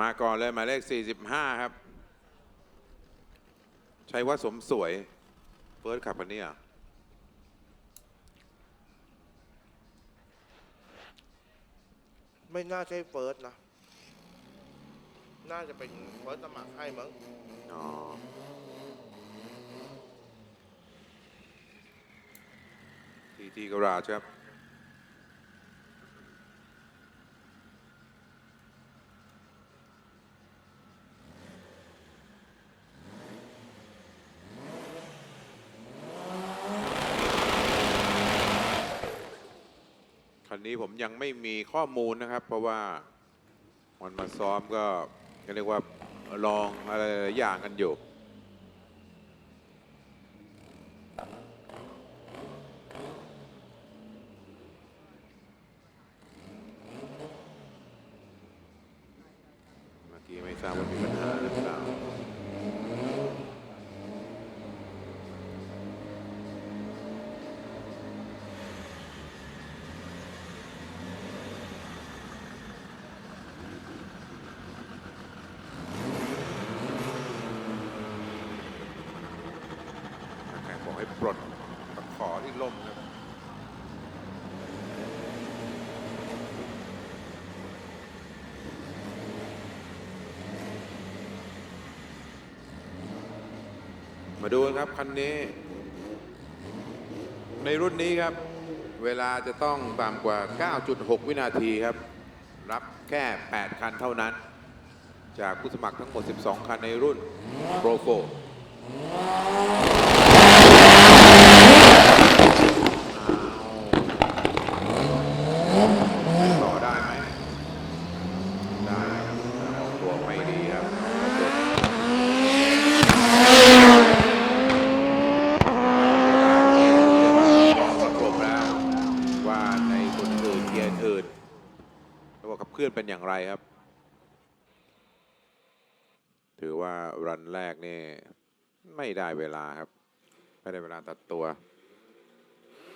มาก่อนเลยหมายเลข 45 ครับชัยวัฒน์สมสวย เฟิร์สขับคันนี้เหรอะไม่น่าใช่เฟิร์สนะ น่าจะเป็นเฟิร์สสมัครให้มั้งอ๋อทีทีกราชครับ คันนี้ผมยังไม่มีข้อมูลนะครับ เพราะว่าวันมาซ้อมก็เรียกว่าลองอะไรอย่างกันอยู่เมื่อกี้ไม่ทราบว่ามีปัญหาหรือเปล่า นักแข่งบอกให้ ปลดตะขอที่ล่มครับมาดูครับคันนี้ ในรุ่นนี้ครับ เวลาจะต้องต่ำกว่า 9.6 วินาทีครับ รับแค่ 8 คันเท่านั้น จากผู้สมัครทั้งหมด 12 คันในรุ่น Pro 4 ต่อได้ไหมได้ครับออกตัวไม่ดีครับบอกกับผมแล้วว่าในคนอื่นเกียร์อื่นระบบขับเคลื่อนเป็นอย่างไรครับ ถือว่ารันแรกนี่ไม่ได้เวลาครับ ได้เวลาตัดตัว